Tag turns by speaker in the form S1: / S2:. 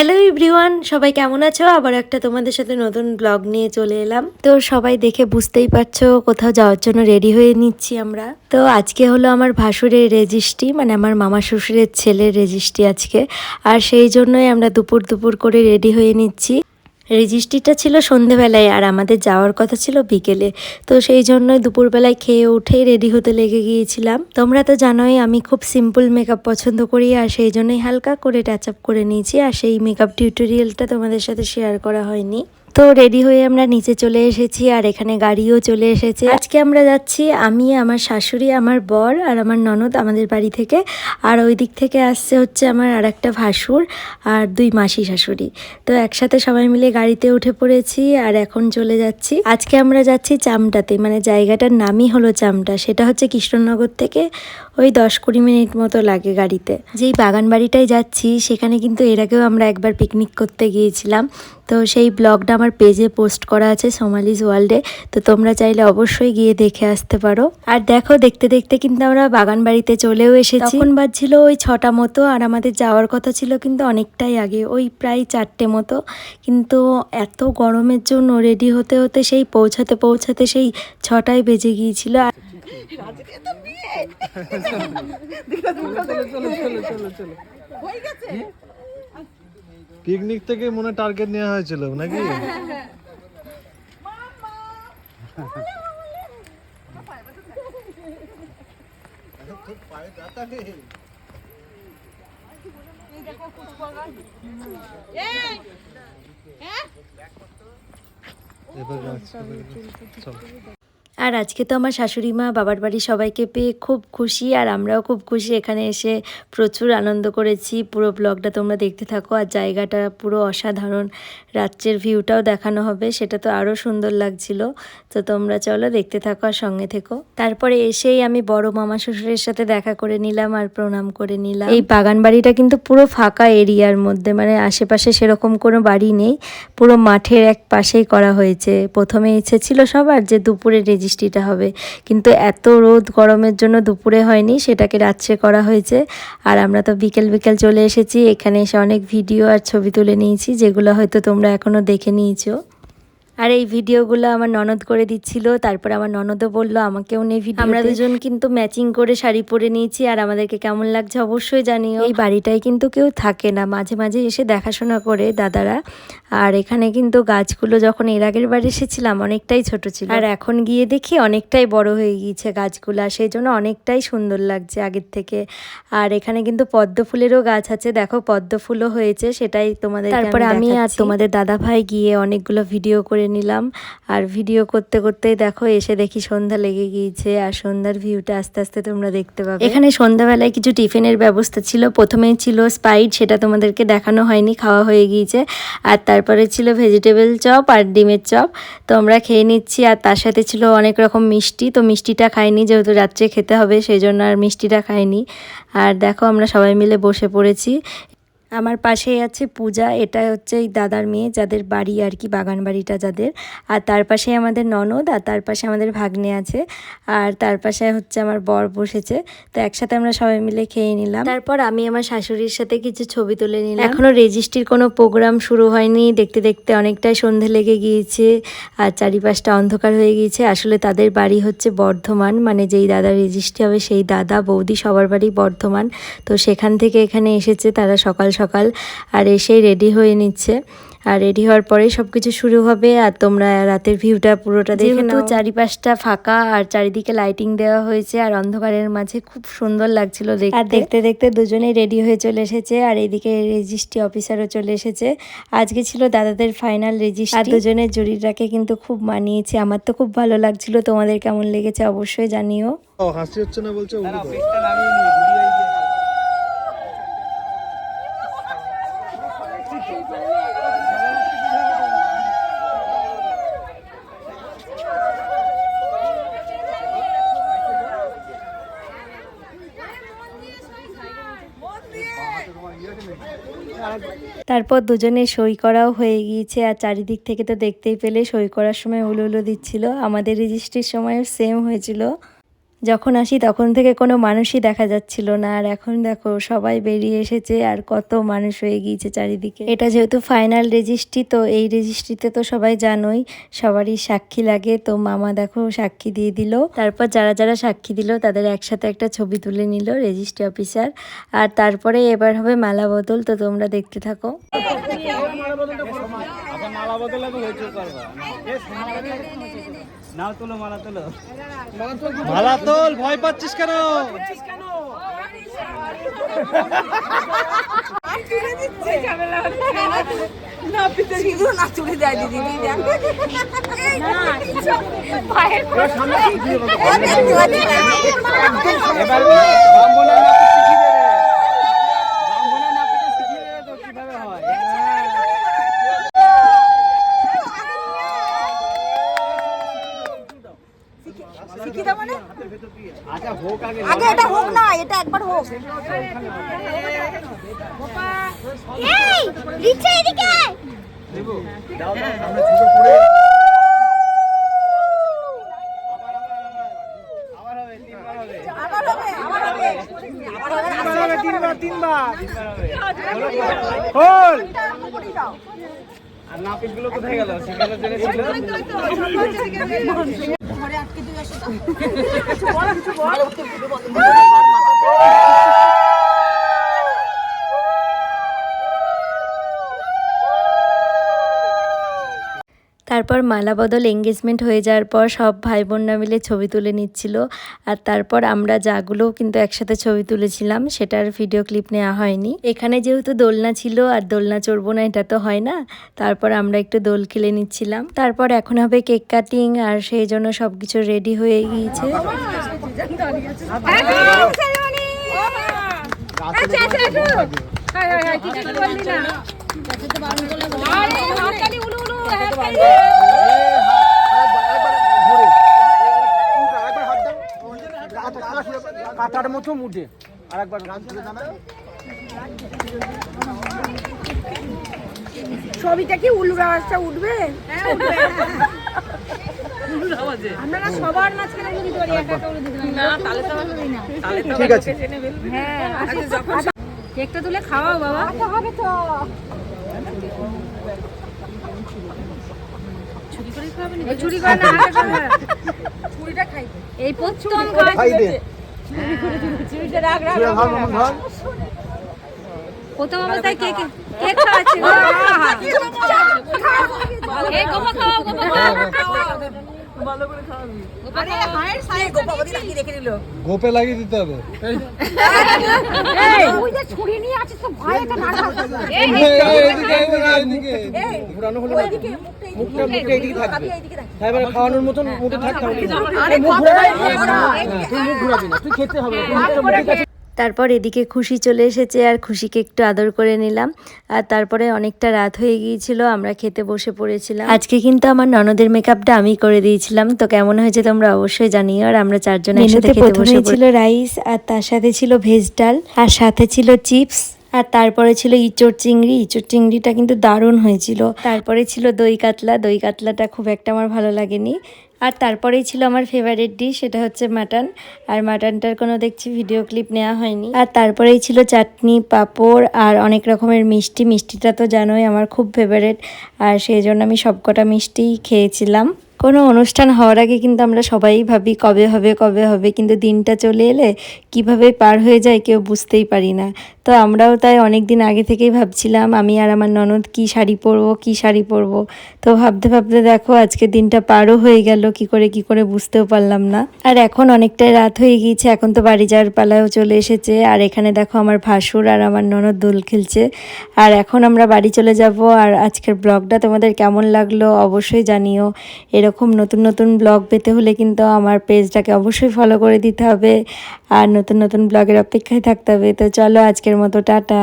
S1: Hello everyone, সবাই কেমন আছো? আবার একটা তোমাদের সাথে নতুন ব্লগ নিয়ে চলে এলাম। তো সবাই দেখে বুঝতেই পারছ, কোথাও যাওয়ার জন্য রেডি হয়ে নিচ্ছি আমরা। তো আজকে হলো আমার ভাসুরের রেজিস্ট্রি মানে আমার মামা শ্বশুরের ছেলের রেজিস্ট্রি আজকে। আর সেই জন্যই আমরা দুপুর দুপুর করে রেডি হয়ে নিচ্ছি। রেজিস্ট্রিটা ছিল সন্ধেবেলায় আর আমাদের যাওয়ার কথা ছিল বিকেলে। তো সেই জন্য দুপুরবেলায় খেয়ে উঠেই রেডি হতে লেগে গিয়েছিলাম। তোমরা তো জানোই আমি খুব সিম্পল মেকআপ পছন্দ করি আর সেই জন্যই হালকা করে টাচ আপ করে নিয়েছি আর সেই মেকআপ টিউটোরিয়ালটা তোমাদের সাথে শেয়ার করা হয়নি। তো রেডি হয়ে আমরা নিচে চলে এসেছি আর এখানে গাড়িও চলে এসেছে। আজকে আমরা যাচ্ছি আমি, আমার শাশুড়ি, আমার বর আর আমার ননদ আমাদের বাড়ি থেকে। আর ওই দিক থেকে আসছে হচ্ছে আমার আর একটা ভাসুর আর দুই মাসি শাশুড়ি। তো একসাথে সবাই মিলে গাড়িতে উঠে পড়েছি আর এখন চলে যাচ্ছি। আজকে আমরা যাচ্ছি চামটাতে মানে জায়গাটার নামই হলো চামটা, সেটা হচ্ছে কৃষ্ণনগর থেকে ওই দশ কুড়ি মিনিট মতো লাগে গাড়িতে। যেই বাগান বাড়িটায় যাচ্ছি, সেখানে কিন্তু এর আগেও আমরা একবার পিকনিক করতে গিয়েছিলাম। তো সেই ব্লগটা আমার পেজে পোস্ট করা আছে সোমালিজ ওয়ার্ল্ডে তো তোমরা চাইলে অবশ্যই গিয়ে দেখে আসতে পারো। আর দেখো দেখতে দেখতে কিন্তু আমরা বাগান বাড়িতে চলেও এসেছি। তখন বাজছিল ওই ছটা মতো আর আমাদের যাওয়ার কথা ছিল কিন্তু অনেকটাই আগে ওই প্রায় চারটে মতো। কিন্তু এত গরমের জন্য রেডি হতে হতে সেই পৌঁছাতে পৌঁছাতে সেই ছটায় বেজে গিয়েছিল। আর
S2: পিকনিক থেকে মনে টার্গেট নেওয়া হয়েছিল নাকি এবার গাছ, এবার গাছ। চল।
S1: আর আজকে তো আমার শাশুড়ি মা বাবার বাড়ি সবাইকে পেয়ে খুব খুশি আর আমরাও খুব খুশি। এখানে এসে প্রচুর আনন্দ করেছি। পুরো ব্লগটা তোমরা দেখতে থাকো আর জায়গাটা পুরো অসাধারণ। রাত্রের ভিউটাও দেখানো হবে, সেটা তো আরও সুন্দর লাগছিল। তো তোমরা চলো দেখতে থাকো আর সঙ্গে থেকো। তারপরে এসেই আমি বড় মামা শ্বশুরের সাথে দেখা করে নিলাম আর প্রণাম করে নিলাম। এই বাগান বাড়িটা কিন্তু পুরো ফাঁকা এরিয়ার মধ্যে মানে আশেপাশে সেরকম কোনো বাড়ি নেই। পুরো মাঠের এক পাশেই করা হয়েছে। প্রথমে ইচ্ছে ছিল সবার যে দুপুরে রেজিস্ট্রিটা হবে। কিন্তু এত রোদ গরমের জন্য দুপুরে হয়নি, সেটাকে রাত্রে করা হয়েছে। আর আমরা তো বিকেল বিকেল চলে এসেছি, এখানে এসে অনেক ভিডিও আর ছবি তুলে নিয়েছি, যেগুলো হয়তো তোমরা এখনও দেখে নিয়েছো। আর এই ভিডিওগুলো আমার ননদ করে দিচ্ছিল তারপর আমার ননদও বলল আমাকেও নেই ভিডিও আমরা দুজন কিন্তু ম্যাচিং করে শাড়ি পরে নিয়েছি আর আমাদেরকে কেমন লাগছে অবশ্যই জানিও। এই বাড়িটায় কিন্তু কেউ থাকে না মাঝে মাঝে এসে দেখাশোনা করে দাদারা। আর এখানে কিন্তু গাছগুলো যখন এর আগের বার এসেছিলাম অনেকটাই ছোট ছিল। আর এখন গিয়ে দেখি অনেকটাই বড় হয়ে গিয়েছে গাছগুলো আর সেই জন্য অনেকটাই সুন্দর লাগছে আগের থেকে। আর এখানে কিন্তু পদ্ম ফুলেরও গাছ আছে দেখো পদ্ম ফুলও হয়েছে সেটাই তোমাদের তারপরে আমি আর তোমাদের দাদা ভাই গিয়ে অনেকগুলো ভিডিও করে নিলাম। আর ভিডিও করতে করতেই দেখো এসে দেখি সন্ধ্যা লেগে গিয়েছে আর সন্ধ্যার ভিউটা আস্তে আস্তে তোমরা দেখতে পাবে। এখানে সন্ধ্যাবেলায় কিছু টিফিনের ব্যবস্থা ছিল। প্রথমেই ছিল স্পাইট সেটা তোমাদেরকে দেখানো হয়নি, খাওয়া হয়ে গিয়েছে। আর তারপরে ছিল ভেজিটেবল চপ আর ডিমের চপ তো আমরা খেয়ে নিচ্ছি আর তার সাথে ছিল অনেক রকম মিষ্টি। তো মিষ্টিটা খাইনি, যেহেতু রাত্রে খেতে হবে সেই জন্য আর মিষ্টিটা খাইনি। আর দেখো আমরা সবাই মিলে বসে পড়েছি। আমার পাশেই আছে পূজা এটা হচ্ছে এই দাদার মেয়ে যাদের বাড়ি আর কি, বাগান বাড়িটা যাদের। আর তার পাশে আমাদের ননদ আর তার পাশে আমাদের ভাগ্নে আছে। আর তার পাশে হচ্ছে আমার বর বসেছে। তো একসাথে আমরা সবাই মিলে খেয়ে নিলাম। তারপর আমি আমার শাশুড়ির সাথে কিছু ছবি তুলে নিলাম। এখনও রেজিস্ট্রির কোনো প্রোগ্রাম শুরু হয়নি। দেখতে দেখতে অনেকটাই সন্ধে লেগে গিয়েছে আর চারিপাশটা অন্ধকার হয়ে গিয়েছে। আসলে তাদের বাড়ি হচ্ছে বর্ধমান মানে যেই দাদা রেজিস্ট্রি হবে সেই দাদা বৌদি সবার বাড়ি বর্ধমান। তো সেখান থেকে এখানে এসেছে তারা সকাল সকাল আর এসেই রেডি হয়ে নিচ্ছে। আর রেডি হওয়ার পরেই সব কিছু শুরু হবে আর তোমরা রাতের ভিউটা পুরোটা দেখে নাও। চারিপাশটা ফাঁকা আর চারিদিকে লাইটিং দেওয়া হয়েছে আর অন্ধকারের মাঝে খুব সুন্দর লাগছিল দেখতে। আর দেখতে দেখতে দুজনেই রেডি হয়ে চলে এসেছে আর এদিকে রেজিস্ট্রি অফিসারও চলে এসেছে। আজকে ছিল দাদাদের ফাইনাল রেজিস্ট্রি আর দুজনের জুড়িটাকে কিন্তু খুব মানিয়েছে। আমার তো খুব ভালো লাগছিল। তোমাদের কেমন লেগেছে অবশ্যই জানিও।
S2: ও হাসি হচ্ছে না বলছে উল্টো করো।
S1: তারপর দুজনে সই করাও হয়ে গিয়েছে, আর চারিদিক থেকে তো দেখতেই পেলে, সই করার সময় উলো উলো দিচ্ছিল। আমাদের রেজিস্ট্রির সময়ও সেম হয়েছিল। যখন আসি তখন থেকে কোনো মানুষই দেখা যাচ্ছিল না। আর এখন দেখো, সবাই বেরিয়ে এসেছে আর কত মানুষ হয়ে গিয়েছে চারিদিকে। এটা যেহেতু ফাইনাল রেজিস্ট্রি তো এই রেজিস্ট্রিতে তো সবাই জানোই, সবারই সাক্ষী লাগে। তো মামা দেখো সাক্ষী দিয়ে দিল। তারপর যারা যারা সাক্ষী দিল, তাদের একসাথে একটা ছবি তুলে নিল রেজিস্ট্রি অফিসার আর তারপরে এবার হবে মালা বদল, তো তোমরা দেখতে থাকো।
S3: নাও তুলো, মালা তুলো।
S2: মালা তোল। ভয় পাচ্ছিস কেন?
S4: না চুড়ি দেয় দিদি দিদি
S3: এবার ব্রাহ্মণের নাপিত শিখিয়ে দেবে ব্রাহ্মণের নাপিত শিখিয়ে দেবে তো কীভাবে হয়
S4: মানে?
S3: আচ্ছা হোক আগে।
S4: আগে এটা হোক না এটা একবার হোক। এই রিচা এদিকে। আয়।
S3: আবার হবে তিনবার হবে
S4: আবার হবে। আবার হবে আবার হবে।
S3: তিনবার আর নাপিতগুলো কোথায় গেল? সেখানে জেনে ছিল।
S4: কিছু বল কিছু বল।
S1: তারপর মালা বদল এঙ্গেজমেন্ট হয়ে যাওয়ার পর সব ভাই বোনরা মিলে ছবি তুলে নিচ্ছিল। আর তারপর আমরা যাগুলো কিন্তু একসাথে ছবি তুলেছিলাম, সেটার ভিডিও ক্লিপ নেওয়া হয়নি। এখানে যেহেতু দোলনা ছিল, আর দোলনা চড়বো না, এটা তো হয় না। তারপর আমরা একটু দোল খেলে নিচ্ছিলাম। তারপর এখন হবে কেক কাটিং আর সেই জন্য সব কিছু রেডি হয়ে গিয়েছে।
S3: কাটার মতো মুটে আর একবার
S4: ছবিটা কি উল্লু আওয়াজটা উঠবে আপনারা সবার মাঝখানে যদি ধরি একা একা দিতে না তাহলে তো না
S2: ঠিক আছে
S4: হ্যাঁ আচ্ছা যখন কেকটা তুলে খাওয়াও বাবা আচ্ছা হবে তো চুরি করে খাবে না চুরি করে না চুরিটা খাই এই প্রথম চুরিটা অবস্থায় খাওয়াচ্ছে এই গোপা খাওয়া গোপা খাওয়া। ভালো করে খাওয়াবি আরে হায়ের সাইড গোপা? বদি রাখি রেখে দিল।
S2: গোপে লাগিয়ে দিতে হবে।
S4: এই। ওই যে ছুরি নিয়ে আছিস তো ভয় এটা নার্ভাস এই
S2: এদিকে এদিকে এদিকে।
S3: ঘুরানো হলো মুখটা মুখটা এইদিকে থাকবে।
S4: এইদিকে রাখ
S3: হ্যাঁ খাওয়ানোর মতন মুখে থাকতে হবে। মুখ ঘুরাবি
S4: না।
S3: না। তুই মুখ ঘুরাবি না তুই খেতে হবে না, তুই মুখটা মুখের কাছে।
S1: তারপর এদিকে খুশি চলে এসেছে আর খুশিকে একটু আদর করে নিলাম। আর তারপরে অনেকটা রাত হয়ে গিয়েছিল আমরা খেতে বসে পড়েছিলাম। আজকে কিন্তু আমার ননদের মেকআপটা আমি করে দিয়েছিলাম তো কেমন হয়েছে তোমরা অবশ্যই জানিও। আর আমরা চারজন একসাথে খেতে বসে ছিল রাইস আর তার সাথে ছিল ভেজ ডাল আর সাথে ছিল চিপস। আর তারপরে ছিল ইঁচড় চিংড়ি। ইঁচড় চিংড়িটা কিন্তু দারুণ হয়েছিল। তারপরে ছিল দই কাতলা। দই কাতলাটা খুব একটা আমার ভালো লাগেনি। আর তারপরেই ছিল আমার ফেভারিট ডিশ সেটা হচ্ছে মাটন আর মাটনটার কোনো দেখছি ভিডিও ক্লিপ নেওয়া হয়নি। আর তারপরেই ছিল চাটনি, পাঁপড় আর অনেক রকমের মিষ্টি। মিষ্টিটা তো জানোই আমার খুব ফেভারিট আর সেই জন্য আমি সবকটা মিষ্টিই খেয়েছিলাম। কোনো অনুষ্ঠান হওয়ার আগে কিন্তু আমরা সবাই ভাবি কবে হবে কবে হবে, কিন্তু দিনটা চলে এলে কীভাবে পার হয়ে যায় কেউ বুঝতেই পারি না। তো আমরাও তাই অনেক দিন আগে থেকেই ভাবছিলাম, আমি আর আমার ননদ কি শাড়ি পরবো, কি শাড়ি পরবো। তো ভাবতে ভাবতে দেখো আজকে দিনটা পারও হয়ে গেল, কি করে কি করে বুঝতেও পারলাম না। আর এখন অনেকটাই রাত হয়ে গিয়েছে, এখন তো বাড়ি যাওয়ার পালাও চলে এসেছে। আর এখানে দেখো আমার ভাসুর আর আমার ননদ দোল খেলছে। আর এখন আমরা বাড়ি চলে যাব। আর আজকের ব্লগটা তোমাদের কেমন লাগল অবশ্যই জানিও। এরকম নতুন নতুন ব্লগ পেতে হলে কিন্তু আমার পেজটাকে অবশ্যই ফলো করে দিতে হবে। আর নতুন নতুন ব্লগের অপেক্ষায় থাকতে হবে। তো চলো আজকের মতো, টাটা।